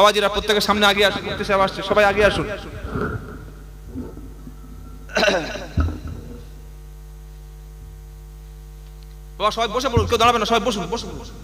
বাবাজিরা প্রত্যেকের সামনে আগে আসুন মুক্তি সাহেব আসছে, সবাই আগে আসুন বাবা, সবাই বসে পড়ুন, কেউ দাঁড়াবে না, সবাই বসুন বসুন বসুন।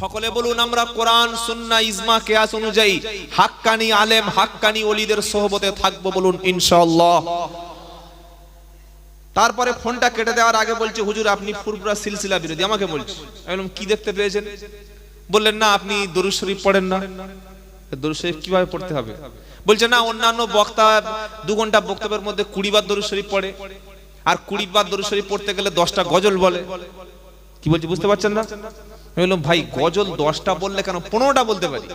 সকলে বলুন, আমরা কোরআন, সুন্নাহ, ইজমা, কিয়াস অনুযায়ী হাক্কানি আলেম, হাক্কানি ওলিদের সোহবতে থাকব বলুন, ইনশাআল্লাহ। তারপরে ফোনটা কেটে দেওয়ার আগে বলছে, হুজুর, আপনি ফুরপুরা সিলসিলা বিরোধী, আমাকে বলছে। আমি কি দেখতে পেয়েছেন? বললেন, না, আপনি দরুদ শরীফ পড়েন না। দরুদ শরীফ কীভাবে পড়তে হবে? বলছে, না, অন্যান্য বক্তা দু ঘণ্টা বক্তব্যের মধ্যে কুড়ি বার দরুদ শরীফ পড়ে। আর কুড়ি বার দরুদ শরীফ পড়তে গেলে দশটা গজল বলে। কি বলছে, বুঝতে পারছেন না? আমি বললাম, ভাই, গজল দশটা বললে কেন পনেরোটা বলতে পারি?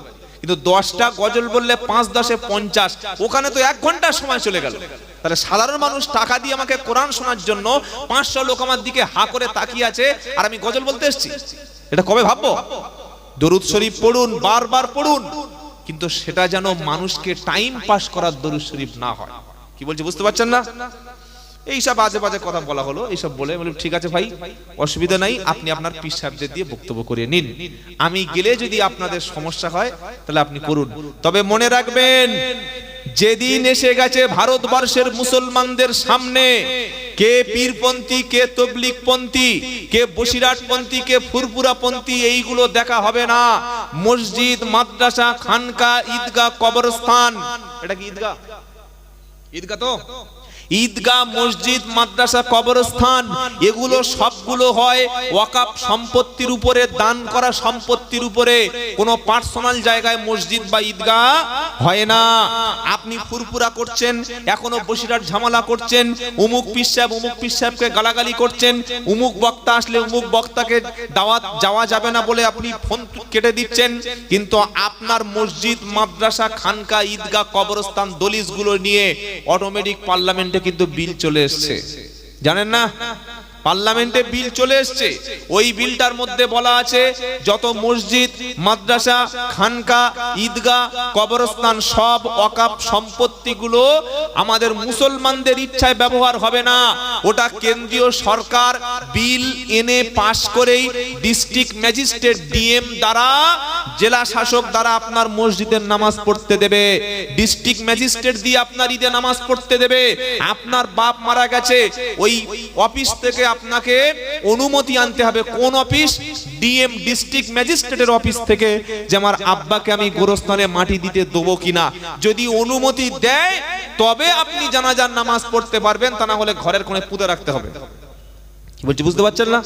কিন্তু দশটা গজল বললে পাঁচ দশে পঞ্চাশ, ওখানে তো এক ঘণ্টা সময় চলে গেল। তাহলে সাধারণ মানুষ টাকা দিয়ে আমাকে কোরআন শোনার জন্য পাঁচশো লোক আমার দিকে হা করে তাকিয়ে আছে, আর আমি গজল বলতে এসেছি। এটা কবে ভাববো? দরুদ শরীফ পড়ুন, বারবার পড়ুন, কিন্তু সেটা যেন মানুষকে টাইম পাস করার দরুদ শরীফ না হয়। কি বলছে, বুঝতে পারছেন না? এইসব আজে বাজে কথা বলা হলো, এইসব বলে বলি ঠিক আছে ভাই, অসুবিধা নাই, আপনি আপনার সাহেবদের দিয়ে বক্তব্য করিয়ে নিন। আমি গেলে যদি আপনাদের সমস্যা হয়, তাহলে আপনি করুন। তবে মনে রাখবেন, যেদিন এসে গেছে ভারতবর্ষের মুসলমানদের সামনে, কে পীরপন্থী, কে তবলিগপন্থী, কে বসিরাটপন্থী কে ফুরপুরাপন্থী এইগুলো দেখা হবে না। মসজিদ, মাদ্রাসা, খানকা, ঈদগাহ, কবরস্থান। এটা কি ঈদগাহ? ঈদগাহ তো? ঈদগাহ, মসজিদ, মাদ্রাসা, কবরস্থান, এগুলো সবগুলো হয় ওয়াকাপ সম্পত্তির উপরে, দান করা সম্পত্তির উপরে। কোনো পার্সোনাল জায়গায় মসজিদ বা ঈদগাহ হয় না। আপনি ফুরফুরা করছেন, এখনও বসিরার ঝামেলা করছেন, উমুক পীর সাহেব, উমুক পীর সাহেবকে গালাগালি করছেন, উমুক বক্তা আসলে উমুক বক্তাকে দাওয়াত যাওয়া যাবে না বলে আপনি ফোন কেটে দিচ্ছেন। কিন্তু আপনার মসজিদ, মাদ্রাসা, খানকা, ঈদগাহ, কবরস্থান দলিসগুলো নিয়ে অটোমেটিক পার্লামেন্টে কিন্তু বিল চলে এসছে। জানেন না? পার্লামেন্টে বিল চলে এসছে। ওই বিলটার মধ্যে বলা আছে, যত মসজিদ, মাদ্রাসা, খানকা, ঈদগাহ, কবরস্থান, সব অকাপ সম্পত্তিগুলো আমাদের মুসলমানদের ইচ্ছায় ব্যবহার হবে না। ওটা কেন্দ্রীয় সরকার বিল এনে পাশ করেই ডিস্ট্রিক্ট ম্যাজিস্ট্রেট ডিএম দ্বারা জেলা শাসক দ্বারা আপনার মসজিদের নামাজ পড়তে দেবে ডিস্ট্রিক্ট ম্যাজিস্ট্রেট দিয়ে আপনার ঈদে নামাজ পড়তে দেবে, আপনার বাপ মারা গেছে, ওই অফিস থেকে আপনাকে অনুমতি আনতে হবে। কোন অফিস ডিএম ডিস্ট্রিক্ট ম্যাজিস্ট্রেটের অফিস থেকে, যে আমার আব্বাকে আমি গোরস্থানে মাটি দিতে দেবো কিনা। যদি অনুমতি দেয়, তবে আপনি জানাজার নামাজ পড়তে পারবেন, তা না হলে ঘরের কোণে পুঁতে রাখতে হবে। কি বলছি, বুঝতে পারছেন না?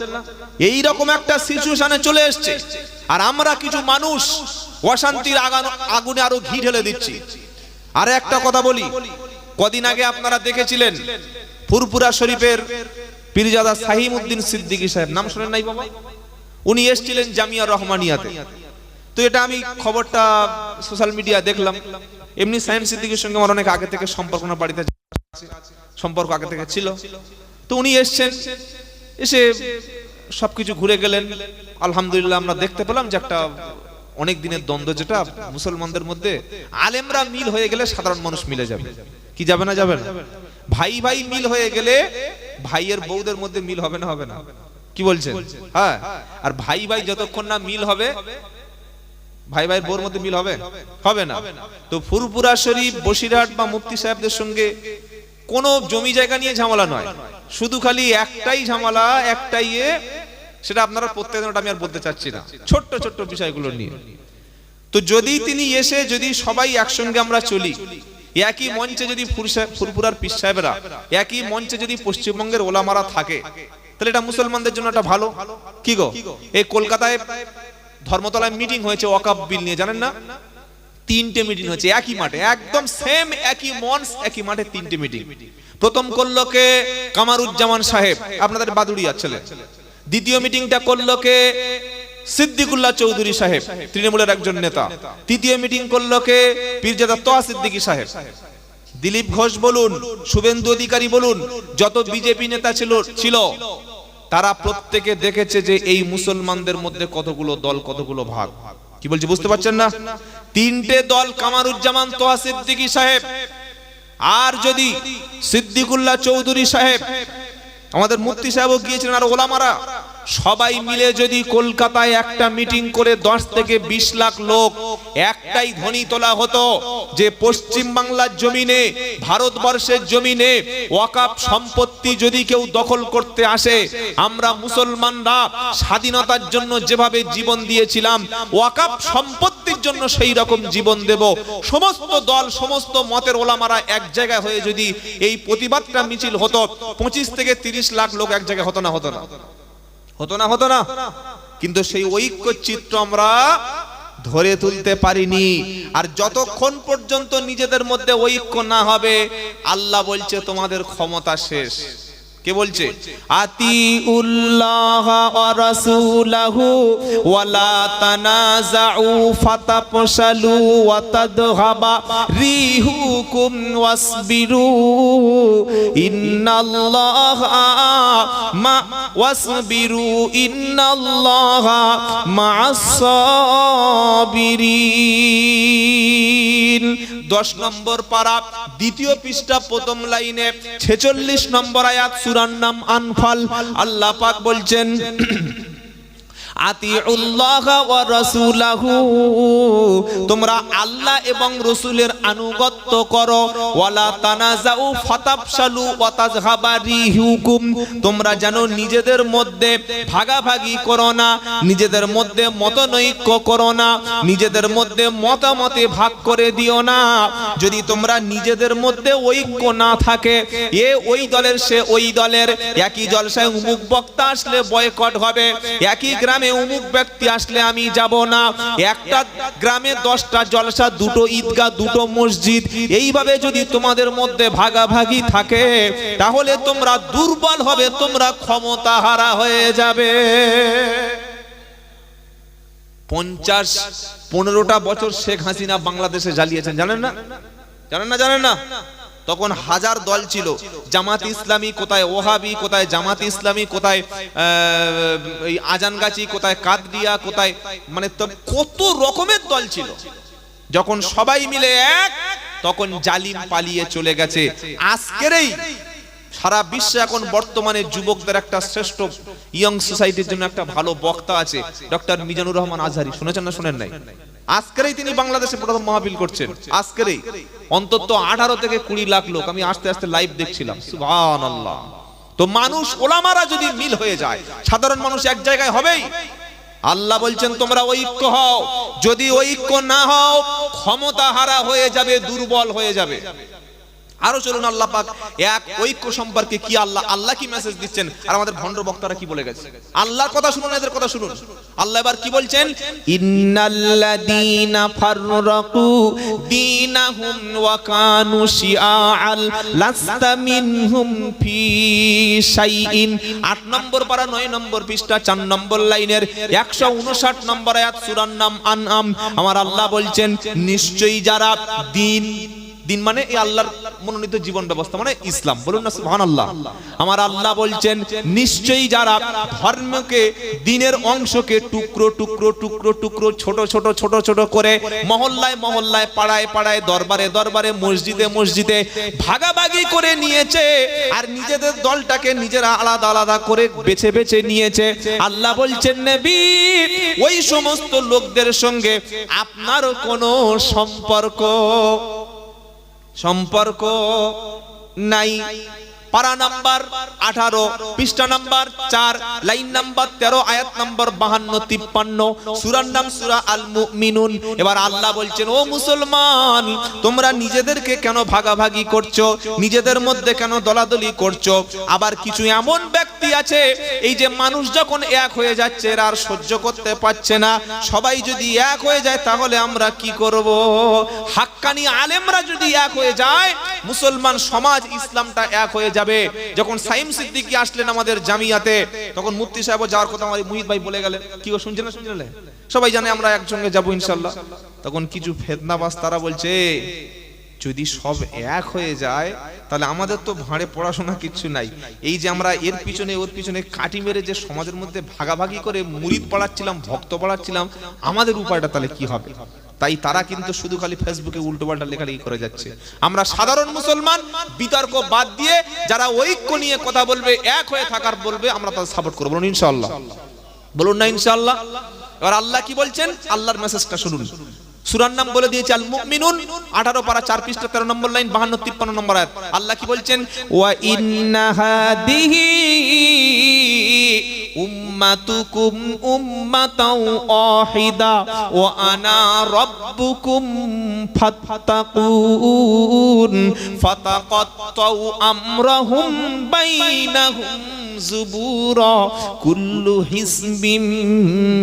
এই রকম একটা সিচুয়েশনে চলে এসছে। আর আমরা কিছু মানুষ অশান্তির আগান- আরও ঘি ঢেলে দিচ্ছি। আর একটা কথা বলি, কদিন আগে আপনারা দেখেছিলেন ফুরপুরা শরীফের পীরজাদা সাহিমউদ্দিন সিদ্দিকী সাহেব, নাম শুনেন নাই বাবা? উনি এসেছিলেন জামিয়া রহমানিয়াতে। তো এটা আমি খবরটা সোশ্যাল মিডিয়া দেখলাম। এমনি সাইম সিদ্দিকীর সঙ্গে আমার অনেক আগে থেকে সম্পর্ক না বাড়িতে সম্পর্ক আগে থেকে ছিল। তো উনি এসছেন এসে সবকিছু ঘুরে গেলেন। আলহামদুলিল্লাহ আমরা দেখতে পেলাম যে একটা অনেক দিনের দ্বন্দ্ব যেটা মুসলমানদের মধ্যে আলেমরা মিল হয়ে গেলে সাধারণ মানুষ মিলে যাবে। কি যাবে না যাবে না? ভাই ভাই মিল হয়ে গেলে ভাইয়ের বউদের মধ্যে মিল হবে না হবে না। কি বলছেন? হ্যাঁ। আর ভাই ভাই যতক্ষণ না মিল হবে, ভাই ভাইয়ের বউর মধ্যে মিল হবে? হবে না। তো ফুরপুরা শরীফ, বসিরহাট বা মুফতি সাহেবদের সঙ্গে কোনো জমি জায়গা নিয়ে ঝামেলা নয়। শুধু খালি একটাই ঝামেলা, একটাই সেটা আপনারা প্রত্যেকদিন ওটা আমি আর বলতে চাচ্ছি না। ছোট্ট ছোট্ট বিষয়গুলো নিয়ে। তো যদি তিনি এসে, যদি সবাই একসঙ্গে আমরা চলি, একই মঞ্চে যদি ফুরপুরার পীর সাহেবরা, একই মঞ্চে যদি পশ্চিমবঙ্গের ওলামারা থাকে, তাহলে এটা মুসলমানদের জন্য একটা ভালো। কি গো? এই কলকাতায় ধর্মতলায় মিটিং হয়েছে ওয়াকাব বিল নিয়ে, জানেন না? তিনটে মিটিং হচ্ছে একই মাঠে, একদম সেম একই মঞ্চ একই মাঠে তিনটে মিটিং প্রথম করল কে? কামারুজ্জামান সাহেব, আপনাদের বাদুড়িয়া ছেলে। দ্বিতীয় মিটিংটা করল কে? সিদ্দিকুল্লাহ চৌধুরী সাহেব, তৃণমূলের একজন নেতা। তৃতীয় মিটিং করল কে? পীরজাদা তোয়া সিদ্দিকী সাহেব। দিলীপ ঘোষ বলুন, শুভেন্দু অধিকারী বলুন, যত বিজেপি নেতা ছিল ছিল। তারা প্রত্যেকে দেখেছে যে এই মুসলমানদের মধ্যে কতগুলো দল, কতগুলো ভাগ। কি বলছি, বুঝতে পারছেন না? তিনটে দল কামারুজ্জামান তোহা সিদ্দিকী সাহেব আর যদি সিদ্দিকুল্লাহ চৌধুরী সাহেব, আমাদের মুফতি সাহেবও গিয়েছিলেন আর ওলামারা। সবাই মিলে যদি কলকাতায় একটা মিটিং করে দশ থেকে বিশ লাখ লোক, একটাই ধ্বনি তোলা হতো যে পশ্চিম বাংলার জমিনে, ভারতবর্ষের জমিনে ওয়াকাপ সম্পত্তি যদি কেউ দখল করতে আসে, আমরা মুসলমানরা স্বাধীনতার জন্য যেভাবে জীবন দিয়েছিলাম, ওয়াকাপ সম্পত্তির জন্য সেই রকম জীবন দেব। সমস্ত দল, সমস্ত মতের ওলামারা এক জায়গায় হয়ে যদি এই প্রতিবাদটা মিছিল হতো, পঁচিশ থেকে তিরিশ লাখ লোক এক জায়গায় হতো না হতো না। হতো না হতো না। কিন্তু সেই ঐক্য চিত্র আমরা ধরে তুলতে পারিনি। আর যতক্ষণ পর্যন্ত নিজেদের মধ্যে ঐক্য না হবে, আল্লাহ বলছে, তোমাদের ক্ষমতা শেষ। কে বলছে? আতি উল্লাহ রাসূলাহু ওয়ালা তানাজাউ ফাতাপশালু ওয়া তাদহাবা রিহুকুম ওয়াসবিরু। ইন্নাল্লাহা মা ওয়াসবিরু ইন্নাল্লাহা মা'আস সাবিরিন। 10 নম্বর পারা দ্বিতীয় পৃষ্ঠা প্রথম লাইনে 46 নম্বর আয়াত সূরার নাম আনফাল। আল্লাহ পাক বলছেন তোমরা আল্লাহ এবং রসুলের আনুগত্য করো। তোমরা জানো নিজেদের মধ্যে ভাগাভাগি করো না, নিজেদের মধ্যে মতনৈক্য করো না, নিজেদের মধ্যে মতামতে ভাগ করে দিও না। যদি তোমরা নিজেদের মধ্যে ঐক্য না থাকে, এ ওই দলের সে ওই দলের, একই জলসায় উমুক বক্তা আসলে বয়কট হবে, একই গ্রামে অমুক ব্যক্তি আসলে আমি যাব না। একটা গ্রামে দশটা জলসা, দুটো ঈদগাহ, দুটো মসজিদ। এইভাবে যদি তোমাদের মধ্যে ভাগাভাগি থাকে, তাহলে তোমরা দুর্বল হবে, তোমরা ক্ষমতা হারা হয়ে যাবে। পঞ্চাশ, পনেরোটা বছর শেখ হাসিনা বাংলাদেশে জ্বালিয়েছেন, জানেন না? জানেন না জানেন না? তখন হাজার দল ছিল। জামাত ইসলামী কোথায় ওহাবি, কোথায় জামাত ইসলামী, কোথায় আজানগাছি, কোথায় কাদরিয়া, কোথায় মানে কত রকমের দল ছিল। যখন সবাই মিলে এক, তখন জালিম পালিয়ে চলে গেছে। আজকেরই সারা বিশ্বে এখন বর্তমানে যুবকদের একটা শ্রেষ্ঠ ইয়ং সোসাইটির জন্য একটা ভালো বক্তা আছে, ডক্টর মিজানুর রহমান আজহারি। শুনেছেন না শুনেন নাই? আজকেরই তিনি বাংলাদেশে প্রথম মাহফিল করছেন। আজকেরই। অন্তত আঠারো থেকে কুড়ি লাখ লোক। আমি আস্তে আস্তে লাইভ দেখছিলাম। তো মানুষ, ওলামারা যদি মিল হয়ে যায়, সাধারণ মানুষ এক জায়গায় হবেই। আল্লাহ বলছেন, তোমরা ঐক্য হও। যদি ঐক্য না হও ক্ষমতা হারা হয়ে যাবে, দুর্বল হয়ে যাবে। আরও চলুন আল্লাহ পাক এক ঐক্য সম্পর্কে কি আল্লাহ আল্লাহ কি মেসেজ দিচ্ছেন? আর আমাদের ভণ্ড বক্তারা কি বলে গেছে? আল্লাহর কথা শুনুন এদের কথা শুনুন। আল্লাহ এবার কি বলছেন? ইন্নাল্লাযীনা ফাররাকু দীনাহুম ওয়া কানু শিআআল লাস্তা মিনহুম ফি শাইইন। 8 নম্বর পারা 9 নম্বর পৃষ্ঠা 4 নম্বর লাইনের 159 নম্বর আয়াত সূরার নাম আনআম। আমার আল্লাহ বলছেন নিশ্চয়ই যারা দিন দিন মানে এই আল্লাহর মনোনীত জীবন ব্যবস্থা মানে ইসলাম। বলুন না, সুবহানাল্লাহ। আমার আল্লাহ বলছেন, নিশ্চয়ই যারা ধর্মকে, দিনের অংশকে টুকরো টুকরো টুকরো টুকরো, ছোট ছোট ছোট ছোট করে মহল্লায় মহল্লায়, পাড়ায় পাড়ায়, দরবারে দরবারে, মসজিদে মসজিদে ভাগাভাগি করে নিয়েছে আর নিজেদের দলটাকে নিজেরা আলাদা আলাদা করে বেছে বেছে নিয়েছে। আল্লাহ বলছেন, নবী, ওই সমস্ত লোকদের সঙ্গে আপনারও কোনো সম্পর্ক সম্পর্ক নাই। পারা নাম্বার আঠারো, পৃষ্ঠা নাম্বার চার, লাইন নাম্বার তেরো, আয়াত নাম্বার বাহান্ন, তিপ্পান্ন, সুরার নাম সুরা আল মুমিনুন এবার আল্লাহ বলছেন, ও মুসলমান, তোমরা নিজেদেরকে কেন ভাগাভাগি করছ? নিজেদের মধ্যে কেন দলাদলি করছ? আবার কিছু এমন ব্যক্তি আছে, এই যে মানুষ যখন এক হয়ে যাচ্ছে, এরা আর সহ্য করতে পারছে না। সবাই যদি এক হয়ে যায়, তাহলে আমরা কি করব? হাক্কানি আলেমরা যদি এক হয়ে যায়, মুসলমান সমাজ ইসলামটা এক হয়ে যাবে। যখন সাইম সিদ্দিকী আসলেন আমাদের জামিয়াতে, তখন মুফতি সাহেব যাওয়ার কথা আমার মুহিত ভাই বলে গেলেন। কি গো, শুনছেন না, শুনছেন সবাই জানে আমরা একসঙ্গে যাব ইনশাল্লাহ। তখন কিছু ফেদনাবাস তারা বলছে, যদি সব এক হয়ে যায়, তাহলে আমাদের তো ভাঁড়ে পড়াশোনা কিচ্ছু নাই। এই যে আমরা এর পিছনে, ওর পিছনে কাটি মেরে যে সমাজের মধ্যে ভাগাভাগি করে মুরিদ পড়াচ্ছিলাম ভক্ত পড়াচ্ছিলাম আমাদের উপায়টা তাহলে কি হবে? তাই তারা কিন্তু শুধু খালি ফেসবুকে উল্টো পাল্টা লেখালেখি করে যাচ্ছে। আমরা সাধারণ মুসলমান, বিতর্ক বাদ দিয়ে যারা ঐক্য নিয়ে কথা বলবে, এক হয়ে থাকার বলবে, আমরা তাদের সাপোর্ট করব। বলুন ইনশাআল্লাহ। বলুন না ইনশাআল্লাহ। এবার আল্লাহ কি বলছেন? আল্লাহর মেসেজটা শুনুন। নাম বলে দিয়েছে আল মুমিনুন 18 পারা 4 পৃষ্ঠা 13 নম্বর লাইন 52 53 নম্বর আল্লাহ কি বলছেন? ওয়া উম্মাতুকুম উম্মাতাও ওয়াহিদা ওয়া আনা রাব্বুকুম ফাত্তাকুন ফাতাকাত্তাউ আমরাহুম বাইনাহুম زبورا كل حزب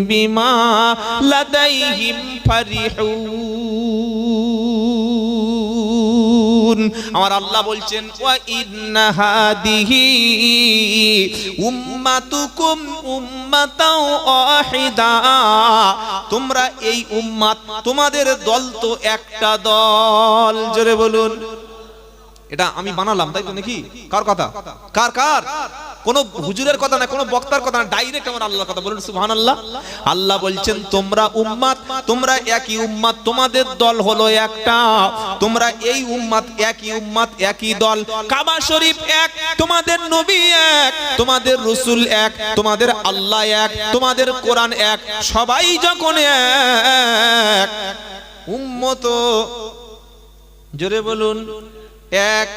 بما لديهم فرحون আমার আল্লাহ বলছেন তোমরা এই উম্মাত, তোমাদের দল তো একটা দল। জোরে বলুন। এটা আমি বানালাম, তাই তো নাকি? কার কথা? কার কার? কোন হুজুরের কথা না, কোন বক্তার কথা না ডাইরেক্ট আমার আল্লাহর কথা বলুন, সুবহানাল্লাহ। আল্লাহ বলছেন, তোমরা উম্মাত তোমরা একই উম্মাত তোমাদের দল হলো একটা। তোমরা এই উম্মাত একই উম্মাত একই দল। কাবা শরীফ এক, তোমাদের নবী এক, তোমাদের রসুল এক, তোমাদের আল্লাহ এক, তোমাদের কোরআন এক, সবাই যখন এক। উম্মত, জোরে বলুন, এক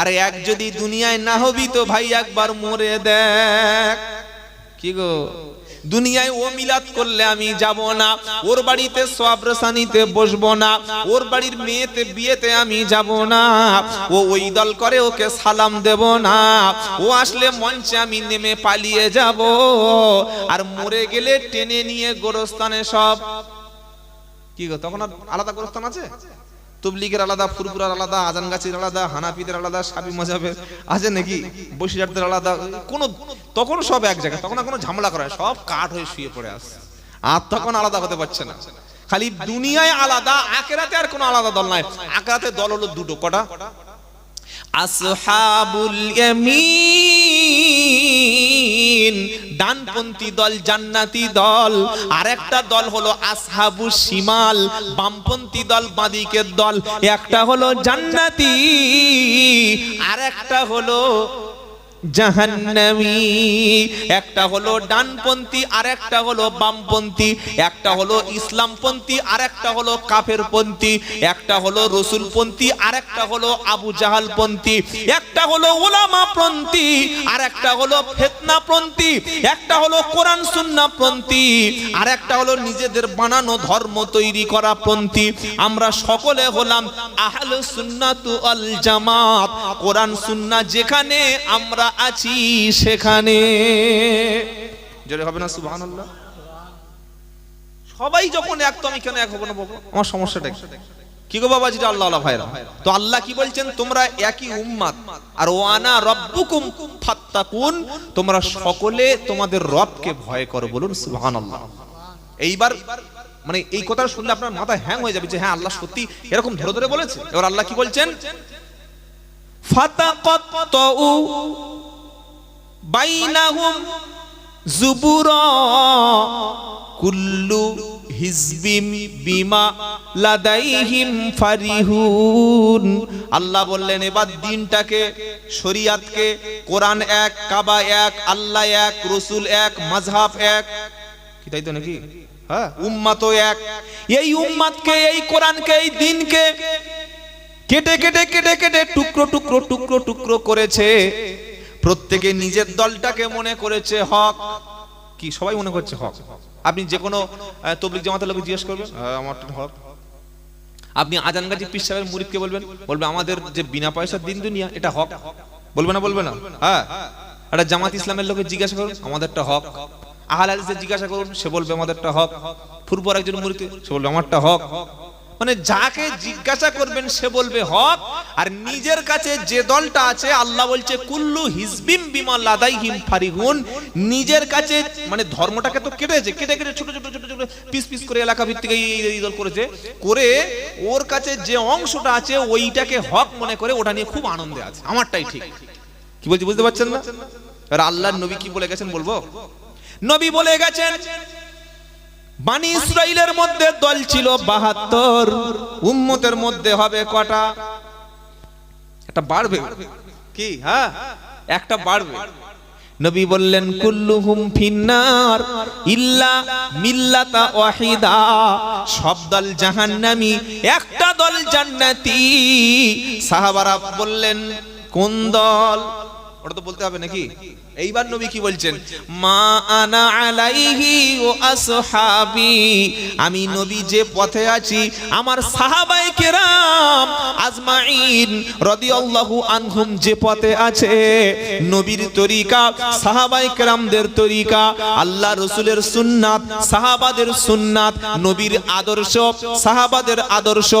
আর এক যদি দুনিয়ায় না হবি তো ভাই একবার মরে দেখ। কি গো? দুনিয়ায় ও মিলাদ করলে আমি যাব না। ওর বাড়িতে সবরসানিতে বসবো না। ওর বাড়ির মেয়েতে বিয়েতে আমি যাব না। ও ওই দল করে ওকে সালাম দেব না। ও আসলে মঞ্চে আমি নেমে পালিয়ে যাব। আর মরে গেলে টেনে নিয়ে গোরস্থানে সব কি গো, তখন আলাদা গোরস্থান আছে? তবলিগের আলাদা ফুরপুরার আলাদা, আজান গাছির আলাদা, হানাফিদের আলাদা, সাবি মজাবের আছে নাকি? বসিরহাটদের আলাদা, কোনো, তখন সব এক জায়গায়, তখন কোনো ঝামেলা করে সব কাঠ হয়ে শুয়ে পড়ে আসে আর তখন আলাদা হতে পারছে না। খালি দুনিয়ায় আলাদা আকেরাতে আর কোনো আলাদা দল নাই। আকেরাতে দল হলো দুটো, কটা? আসহাবুল ইয়ামিন ডানপন্থী দল, জান্নাতি দল। আর একটা দল হলো আসহাবু সিমাল বামপন্থী দল, বাদিকের দল। একটা হলো জান্নাতি আর একটা হলো জাহান্নামী। একটা হলো ডানপন্থী আর একটা হলো বামপন্থী। একটা হলো ইসলামপন্থী আর একটা হলো কাফেরপন্থী। একটা হলো রসুলপন্থী আর একটা হলো আবু জাহালপন্থী। একটা হলো ওলামাপন্থী আর একটা হলো ফেতনাপন্থী। একটা হলো কোরআন সুন্নাপন্থী। আর একটা হলো নিজেদের বানানো ধর্ম তৈরি করা পন্থী আমরা সকলে হলাম আহলে সুন্নাতু আল জামাত। কোরআন সুন্নাহ যেখানে আমরা আছি সেখানে। জোরে হবে না, সুবহানাল্লাহ? সবাই যখন এক, তো আমি কেন এক হব না বাবা আমার সমস্যাটা কি? কি গো বাবা যেটা আল্লাহ আল্লাহ ভাইরা? তো আল্লাহ কি বলছেন? তোমরা একই উম্মাত। আর ওয়ানা রব্বুকুম ফাত্তাকুন। তোমরা সকলে তোমাদের রবকে ভয় করো বলুন, সুবহানাল্লাহ। এইবার মানে এই কথা শুনলে আপনার মাথা হ্যাং হয়ে যাবে যে হ্যাঁ আল্লাহ সত্যি এরকম ধরে ধরে বলেছে। এবার আল্লাহ কি বলছেন? ফাতাকাত্তাউ বাইনাহুম জুবুরা কুল্লু হিজবিম বিমা লাদাইহিম ফারিহুন। আল্লাহ বললেন, এবার দিনটাকে, শরিয়াতকে, কোরআন এক, কাবা এক, আল্লাহ এক, রসুল এক, মাযহাব এক। কি তাই তো নাকি? হ্যাঁ উম্মাত এক। এই উম্মাতকে, এই কোরআনকে, এই দিনকে কেটে কেটে কেটে কেটে টুকরো টুকরো টুকরো টুকরো করেছে। প্রত্যেকে নিজের দলটাকে মনে করেছে হক। কি সবাই মনে করছে হক? আপনি যে কোনো আহ, তবলিগ জামাতের লোক জিজ্ঞেস করবেন। হ্যাঁ, আমারটা হক। আপনি আজান গাজী পীর সাহেবের মুরিদকে বলবেন বলবে আমাদের যে বিনা পয়সার দিন দুনিয়া এটা হক। বলবে না বলবে না? হ্যাঁ। একটা জামাত ইসলামের লোকে জিজ্ঞাসা করুন আমাদেরটা হক। আহাল হাদিসে জিজ্ঞাসা করুন সে বলবে আমাদেরটা হক। ফুরপর একজন মুরিদ সে বলবে আমারটা হক। মানে যাকে জিজ্ঞাসা করবেন সে বলবে হক, আর নিজের কাছে যে দলটা আছে, আল্লাহ বলছে, কুল্লু হিজবিম বিমা লাদাইহিম ফারিগুন নিজের কাছে মানে ধর্মটাকে তো কেটেছে, কেটে কেটে ছোট ছোট ছোট ছোট পিস পিস করে এলাকা ভিত্তিক এই দল করেছে, করে ওর কাছে যে অংশটা আছে, ওইটাকে হক মনে করে ওটা নিয়ে খুব আনন্দে আছে। আমারটাই ঠিক। কি বলছি, বুঝতে পারছেন না? এবার আল্লাহর নবী কি বলে গেছেন বলব? নবী বলে গেছেন বানি ইসরাইলের মধ্যে দল ছিল বাহাত্তর। উম্মতের মধ্যে হবে কটা? একটা বাড়বে। কি? হ্যাঁ? একটা বাড়বে। নবী বললেন, কুল্লুহুম ফিন্নার ইল্লা মিল্লাতা ওয়াহিদা। সব দল জাহান্নামী, একটা দল জান্নাতি। সাহাবারা বললেন, কোন দল? ওটা তো বলতে হবে নাকি? এইবার নবী কি বলছেন? মা আনা আলাইহি ও আসহাবি, আমি নবী যে পথে আছি, আমার সাহাবাই কেরাম আজমাইন রাদিয়াল্লাহু আনহুম যে পথে আছে, নবীর তরিকা সাহাবাই কেরামদের তরিকা আল্লাহ রসুলের সুন্নাত, সাহাবাদের সুন্নাত, নবীর আদর্শ, সাহাবাদের আদর্শ,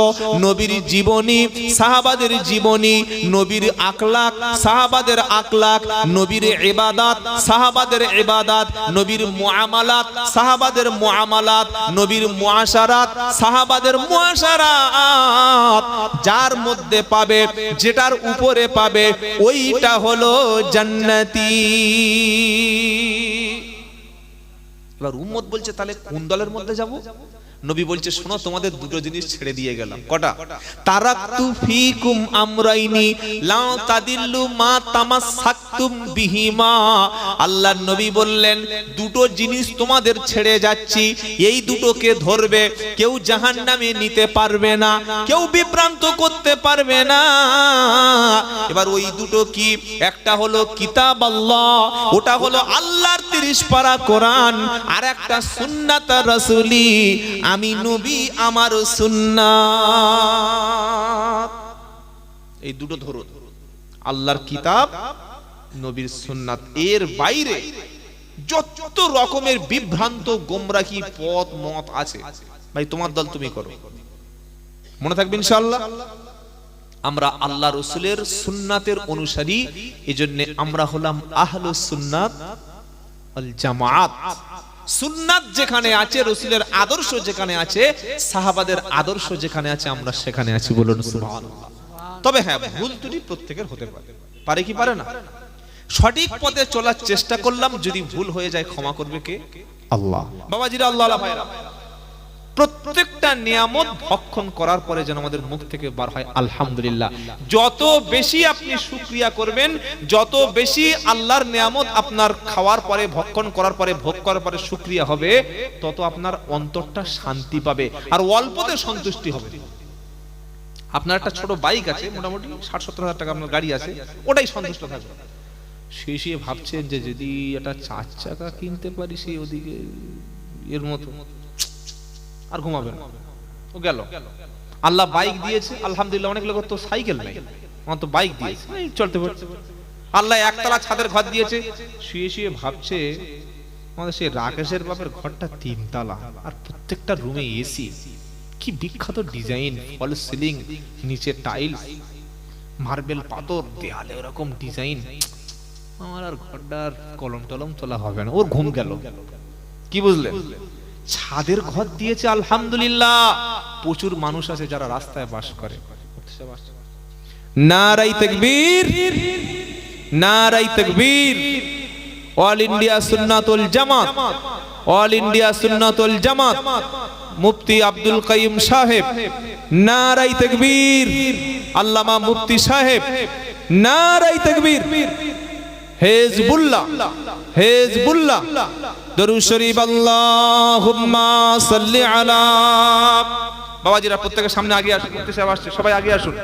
নবীর জীবনী, সাহাবাদের জীবনী, নবীর আকলাক সাহাবাদের আকলাক নবীর ইবাদাত, সাহাবাদের ইবাদাত, নবীর মুআমালাত, সাহাবাদের মুআমালাত, নবীর মুআশারাত, সাহাবাদের মুআশারাত। যার মধ্যে পাবে, যেটার উপরে পাবে, ওইটা হলো জান্নাতি। এবার উম্মত বলছে, তাহলে কোন দলের মধ্যে যাব? নবী বলছে শোনো তোমাদের দুটো জিনিস ছেড়ে দিয়ে গেলাম। কটা? তারাকতু ফিকুম আমরাইনি লাউ তাদিল্লু মা তামাসসাকতুম বিহিমা। আল্লাহর নবী বললেন দুটো জিনিস তোমাদের ছেড়ে যাচ্ছি এই দুটোকে ধরবে কেউ জাহান্নামে নিতে পারবে না কেউ বিভ্রান্ত করতে পারবে না। এবার ওই দুটো কি? একটা হলো কিতাব আল্লাহ ওটা হলো আল্লাহর তিরিশ পারা কোরআন আর একটা সুন্নাত রাসূলি, আমি নবী, আমার সুন্নাত। এই দুটো ধরুন আল্লাহর কিতাব, নবীর সুন্নাত। এর বাইরে যত রকমের বিভ্রান্ত, গোমরাহি পথ, মত আছে। ভাই, তোমার দল তুমি করো। মনে থাকবে ইনশাআল্লাহ? আমরা আল্লাহ রসুলের সুন্নাতের অনুসারী, এজন্য আমরা হলাম আহলুস সুন্নাত জামাত। সুন্নাত যেখানে আছে রসুলের আদর্শ যেখানে আছে সাহাবাদের আদর্শ যেখানে আছে আমরা সেখানে আছি বলুন সুবহানাল্লাহ। তবে হ্যাঁ ভুল ত্রুটি প্রত্যেকের হতে পারে। পারে কি পারে না? সঠিক পথে চলার চেষ্টা করলাম যদি ভুল হয়ে যায় ক্ষমা করবে কে? আল্লাহ। বাবাজিরা আল্লাহ আল্লাহ ভাইরা। প্রত্যেকটা নিয়ামত ভক্ষণ করার পরে যেন আমাদের মুখ থেকে বার হয়, আলহামদুলিল্লাহ। যত বেশি আপনি শুক্রিয়া করবেন, যত বেশি আল্লাহর নিয়ামত আপনার খাওয়ার পরে, ভক্ষণ করার পরে, ভোগ করার পরে শুক্রিয়া হবে, তত আপনার অন্তরটা শান্তি পাবে আর অল্পতে সন্তুষ্টি হবে। আপনার একটা ছোট বাইক আছে, মোটামুটি ষাট সত্তর হাজার টাকা আপনার গাড়ি আছে, ওটাই সন্তুষ্ট থাকবে। শুয়ে ভাবছেন যে যদি একটা চার চাকা কিনতে পারি সেই ওদিকে, এর মতো। আর ঘুমাবেন ও গেল। আল্লাহ বাইক দিয়েছে, আলহামদুলিল্লাহ অনেক লোক তো সাইকেল নাই। আমার তো বাইক দিয়েছে। চলতে পারছে আল্লাহ একতলা ছাদের ঘর দিয়েছে। শুয়ে শুয়ে ভাবছে, আমাদের সেই রাকেশের বাপের ঘরটা তিনতলা আর প্রত্যেকটা রুমে এসি কি বিখ্যাত ডিজাইন ফল সিলিং নিচে টাইলস মার্বেল পাথর, দেয়ালে ওরকম ডিজাইন আমার আর ঘরটার কলম টলম তোলা হবে না। ওর ঘুম গেল। কি বুঝলেন? ছাদের ঘর দিয়েছে, আলহামদুলিল্লাহ। প্রচুর মানুষ আছে যারা রাস্তায় বাস করে। নারাই তাকবীর নারাই তাকবীর। অল ইন্ডিয়া সুন্নাতুল জামাত, অল ইন্ডিয়া সুন্নাতুল জামাত। মুফতি আব্দুল কাইম সাহেব, নারাই তাকবীর। আল্লামা মুফতি সাহেব, নারাই তাকবীর। হেজবুল্লাহ হেজবুল্লাহ। বাবাজিরা প্রত্যেকের সামনে আগে আসুন, মুফতি আসছে, সবাই আগে আসুন।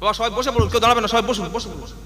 বাবা, সবাই বসে পড়ুন, কেউ দাঁড়াবে না, সবাই বসুন বসুন বসুন।